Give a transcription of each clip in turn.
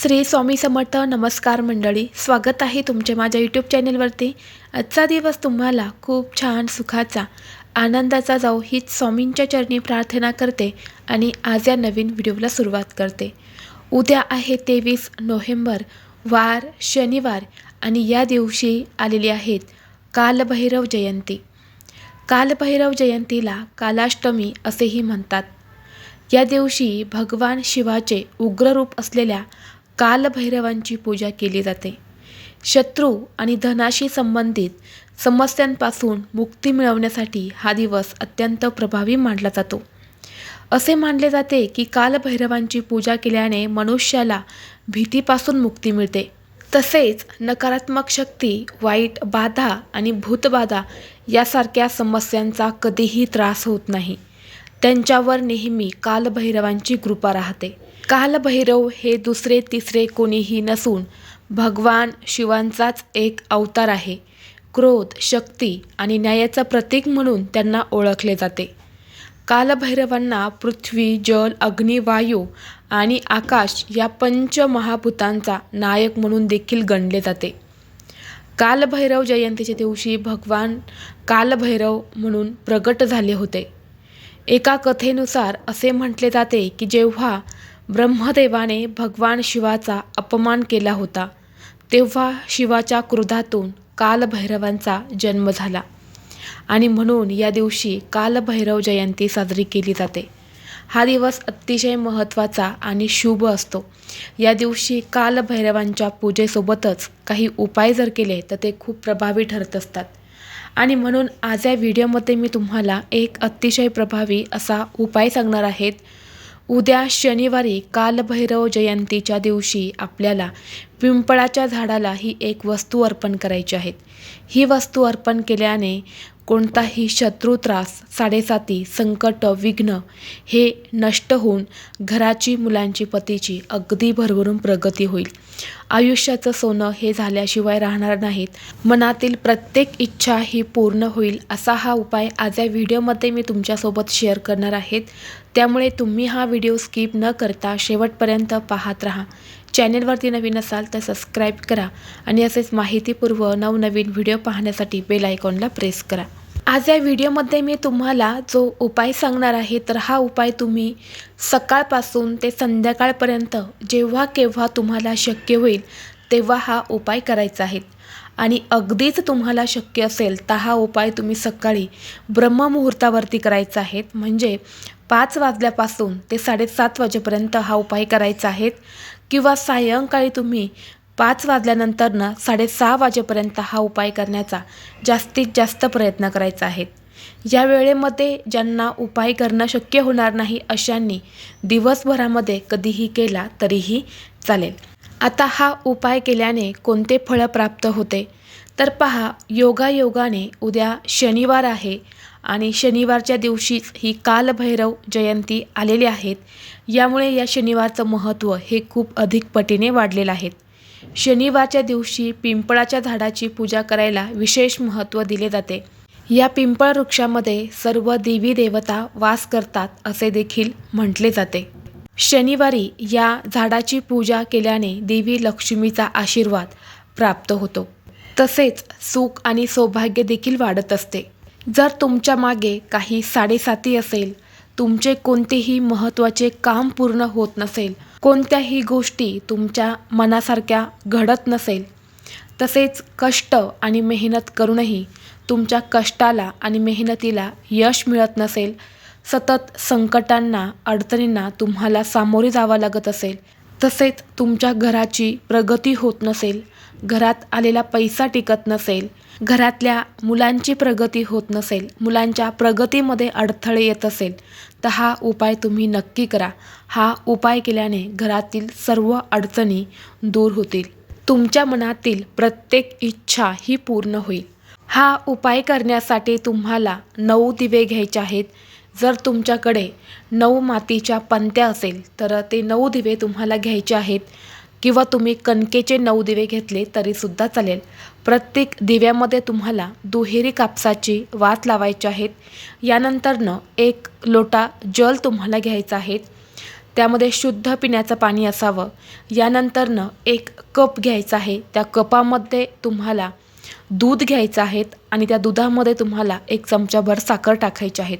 श्री स्वामी समर्थ नमस्कार मंडळी स्वागत आहे तुमचे माझ्या यूट्यूब चॅनलवरती आजचा दिवस तुम्हाला खूप छान सुखाचा आनंदाचा जाऊ हीच स्वामींच्या चरणी प्रार्थना करते आणि आज या नवीन व्हिडिओला सुरुवात करते. उद्या आहे तेवीस नोव्हेंबर वार शनिवार आणि या दिवशी आलेली आहेत कालभैरव जयंती. कालभैरव जयंतीला कालाष्टमी असेही म्हणतात. या दिवशी भगवान शिवाचे उग्ररूप असलेल्या कालभैरवांची पूजा केली जाते. शत्रू आणि धनाशी संबंधित समस्यांपासून मुक्ती मिळवण्यासाठी हा दिवस अत्यंत प्रभावी मानला जातो. असे मानले जाते की कालभैरवांची पूजा केल्याने मनुष्याला भीतीपासून मुक्ती मिळते. तसेच नकारात्मक शक्ती वाईट बाधा आणि भूतबाधा यासारख्या समस्यांचा कधीही त्रास होत नाही. त्यांच्यावर नेहमी कालभैरवांची कृपा राहते. कालभैरव हे दुसरे तिसरे कोणीही नसून भगवान शिवांचाच एक अवतार आहे. क्रोध शक्ती आणि न्यायाचं प्रतीक म्हणून त्यांना ओळखले जाते. कालभैरवांना पृथ्वी जल अग्नी वायू आणि आकाश या पंचमहाभूतांचा नायक म्हणून देखील गणले जाते. कालभैरव जयंतीच्या दिवशी भगवान कालभैरव म्हणून प्रगट झाले होते. एका कथेनुसार असे म्हटले जाते की जेव्हा ब्रह्मदेवाने भगवान शिवाचा अपमान केला होता. तेव्हा शिवाच्या क्रोधातून कालभैरवांचा जन्म झाला. आणि म्हणून या दिवशी कालभैरव जयंती साजरी केली जाते. हा दिवस अतिशय महत्त्वाचा आणि शुभ असतो. या दिवशी कालभैरवांच्या पूजेसोबतच काही उपाय जर केले तर ते खूप प्रभावी ठरत असतात. आणि म्हणून आज या व्हिडिओमध्ये मी तुम्हाला एक अतिशय प्रभावी असा उपाय सांगणार आहेत. उद्या शनिवारी कालभैरव जयंतीच्या दिवशी आपल्याला पिंपळाच्या झाडाला ही एक वस्तू अर्पण करायची आहेत ही वस्तू अर्पण केल्याने कोणताही शत्रू त्रास साडेसाती संकट विघ्न हे नष्ट होऊन घराची मुलांची पतीची अगदी भरभरून प्रगती होईल. आयुष्याचं सोनं हे झाल्याशिवाय राहणार नाहीत. मनातील प्रत्येक इच्छा ही पूर्ण होईल असा हा उपाय आज या व्हिडिओमध्ये मी तुमच्यासोबत शेअर करणार आहेत. त्यामुळे तुम्ही हा व्हिडिओ स्किप न करता शेवटपर्यंत पाहत राहा. चॅनेलवरती नवीन असाल तर सबस्क्राईब करा आणि असेच माहितीपूर्व नवनवीन व्हिडिओ पाहण्यासाठी बेल आयकॉनला प्रेस करा. आज या व्हिडिओमध्ये मी तुम्हाला जो उपाय सांगणार आहे तर हा उपाय तुम्ही सकाळपासून ते संध्याकाळपर्यंत जेव्हा केव्हा तुम्हाला शक्य होईल तेव्हा हा उपाय करायचा आहे. आणि अगदीच तुम्हाला शक्य असेल तर हा उपाय तुम्ही सकाळी ब्रह्ममुहूर्तावरती करायचा आहे. म्हणजे पाच वाजल्यापासून ते साडेसात वाजेपर्यंत हा उपाय करायचा आहे. किंवा सायंकाळी तुम्ही पाच वाजल्यानंतरनं साडेसहा वाजेपर्यंत हा उपाय करण्याचा जास्तीत जास्त प्रयत्न करायचा आहे. या वेळेमध्ये ज्यांना उपाय करणं शक्य होणार नाही अशांनी दिवसभरामध्ये कधीही केला तरीही चालेल. आता हा उपाय केल्याने कोणते फळं प्राप्त होते? तर पहा योगायोगाने उद्या शनिवार आहे आणि शनिवारच्या दिवशीच ही कालभैरव जयंती आलेली आहेत. यामुळे या शनिवारचं महत्त्व हे खूप अधिक पटीने वाढलेलं आहे. शनिवारच्या दिवशी पिंपळाच्या झाडाची पूजा करायला विशेष महत्त्व दिले जाते. या पिंपळ वृक्षामध्ये सर्व देवी देवता वास करतात असे देखील म्हटले जाते. शनिवारी या झाडाची पूजा केल्याने देवी लक्ष्मीचा आशीर्वाद प्राप्त होतो. तसेच सुख आणि सौभाग्य देखील वाढत असते. जर तुमच्या मागे काही साडेसाती असेल तुमचे कोणतेही महत्त्वाचे काम पूर्ण होत नसेल कोणत्याही गोष्टी तुमच्या मनासारख्या घडत नसेल तसेच कष्ट आणि मेहनत करूनही तुमच्या कष्टाला आणि मेहनतीला यश मिळत नसेल सतत संकटांना अडचणींना तुम्हाला सामोरे जावं लागत असेल तसेच तुमच्या घराची प्रगती होत नसेल घरात आलेला पैसा टिकत नसेल घरातल्या मुलांची प्रगती होत नसेल मुलांच्या प्रगतीमध्ये अडथळे येत असेल तर हा उपाय तुम्ही नक्की करा. हा उपाय केल्याने घरातील सर्व अडचणी दूर होतील. तुमच्या मनातील प्रत्येक इच्छा ही पूर्ण होईल. हा उपाय करण्यासाठी तुम्हाला नऊ दिवे घ्यायचे आहेत. जर तुमच्याकडे नऊ मातीच्या पंत्या असेल तर ते नऊ दिवे तुम्हाला घ्यायचे आहेत. किंवा तुम्ही कणकेचे नऊ दिवे घेतले तरीसुद्धा चालेल. प्रत्येक दिव्यामध्ये तुम्हाला दुहेरी कापसाची वात लावायची आहेत. यानंतरनं एक लोटा जल तुम्हाला घ्यायचा आहे त्यामध्ये शुद्ध पिण्याचं पाणी असावं. यानंतरनं एक कप घ्यायचा आहे. त्या कपामध्ये तुम्हाला दूध घ्यायचं आहेत आणि त्या दुधामध्ये तुम्हाला एक चमचाभर साखर टाकायची आहेत.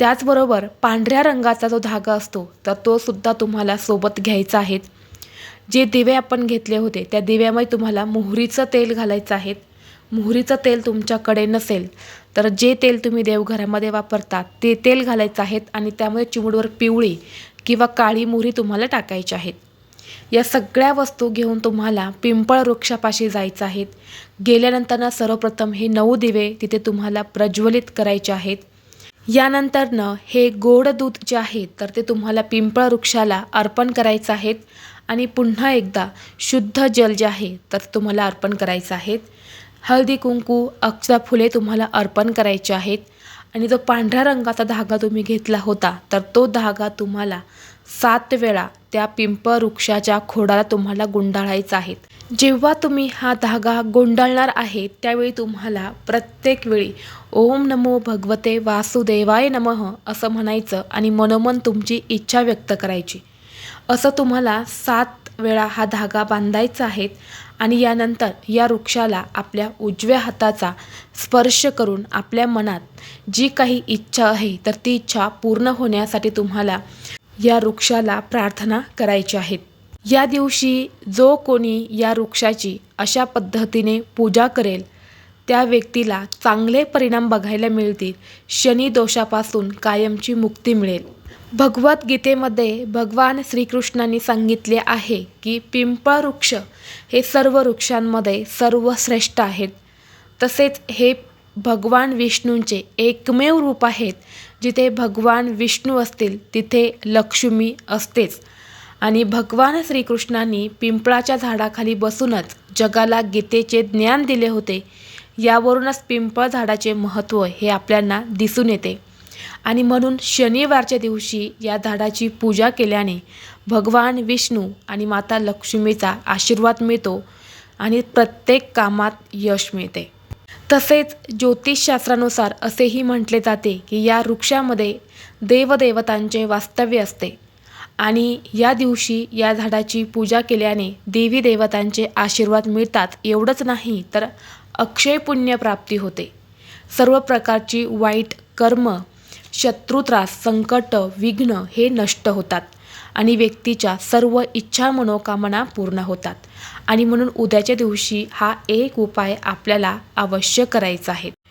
त्याचबरोबर पांढऱ्या रंगाचा जो धागा असतो तर तो सुद्धा तुम्हाला सोबत घ्यायचा आहे. जे दिवे आपण घेतले होते त्या दिव्यामध्ये तुम्हाला मोहरीचं तेल घालायचं आहे. मोहरीचं तेल तुमच्याकडे नसेल तर जे तेल तुम्ही देवघरामध्ये वापरता ते तेल घालायचं आहेत आणि त्यामध्ये चिमूडवर पिवळी किंवा काळी मोहरी तुम्हाला टाकायची आहेत या सगळ्या वस्तू घेऊन तुम्हाला पिंपळ वृक्षापाशी जायचं आहेत गेल्यानंतर सर्वप्रथम हे नऊ दिवे तिथे तुम्हाला प्रज्वलित करायचे आहेत. यानंतरनं हे गोड दूध जे आहे तर ते तुम्हाला पिंपळ वृक्षाला अर्पण करायचं आहेत आणि पुन्हा एकदा शुद्ध जल जे आहे तर तुम्हाला अर्पण करायचं आहेत हळदी कुंकू अक्षता फुले तुम्हाला अर्पण करायचे आहेत आणि जो पांढऱ्या रंगाचा धागा तुम्ही घेतला होता तर तो धागा तुम्हाला सात वेळा त्या पिंपळ वृक्षाच्या खोडाला तुम्हाला गुंडाळायचा आहे. जेव्हा तुम्ही हा धागा गोंडाळणार आहे त्यावेळी तुम्हाला प्रत्येक वेळी ओम नमो भगवते वासुदेवाय नमः असं म्हणायचं आणि मनोमन तुमची इच्छा व्यक्त करायची. असं तुम्हाला सात वेळा हा धागा बांधायचा आहे आणि यानंतर या वृक्षाला आपल्या उजव्या हाताचा स्पर्श करून आपल्या मनात जी काही इच्छा आहे तर ती इच्छा पूर्ण होण्यासाठी तुम्हाला या वृक्षाला प्रार्थना करायची आहेत या दिवशी जो कोणी या वृक्षाची अशा पद्धतीने पूजा करेल त्या व्यक्तीला चांगले परिणाम बघायला मिळतील शनी दोषापासून कायमची मुक्ती मिळेल. भगवद्गीतेमध्ये भगवान श्रीकृष्णांनी सांगितले आहे की पिंपळ वृक्ष हे सर्व वृक्षांमध्ये सर्वश्रेष्ठ आहेत. तसेच हे भगवान विष्णूंचे एकमेव रूप आहेत. जिथे भगवान विष्णू असतील तिथे लक्ष्मी असतेच. आणि भगवान श्रीकृष्णांनी पिंपळाच्या झाडाखाली बसूनच जगाला गीतेचे ज्ञान दिले होते. यावरूनच पिंपळ झाडाचे महत्त्व हे आपल्याला दिसून येते. आणि म्हणून शनिवारच्या दिवशी या झाडाची पूजा केल्याने भगवान विष्णू आणि माता लक्ष्मीचा आशीर्वाद मिळतो आणि प्रत्येक कामात यश मिळते. तसेच ज्योतिषशास्त्रानुसार असेही म्हटले जाते की या वृक्षामध्ये देवदेवतांचे वास्तव्य असते. आणि या दिवशी या झाडाची पूजा केल्याने देवी देवतांचे आशीर्वाद मिळतात एवढंच नाही तर अक्षय पुण्य प्राप्ती होते. सर्व प्रकारची वाईट कर्म शत्रुत्रास संकट विघ्न हे नष्ट होतात आणि व्यक्तीच्या सर्व इच्छा मनोकामना पूर्ण होतात. आणि म्हणून उद्याच्या दिवशी हा एक उपाय आपल्याला अवश्य करायचा आहे.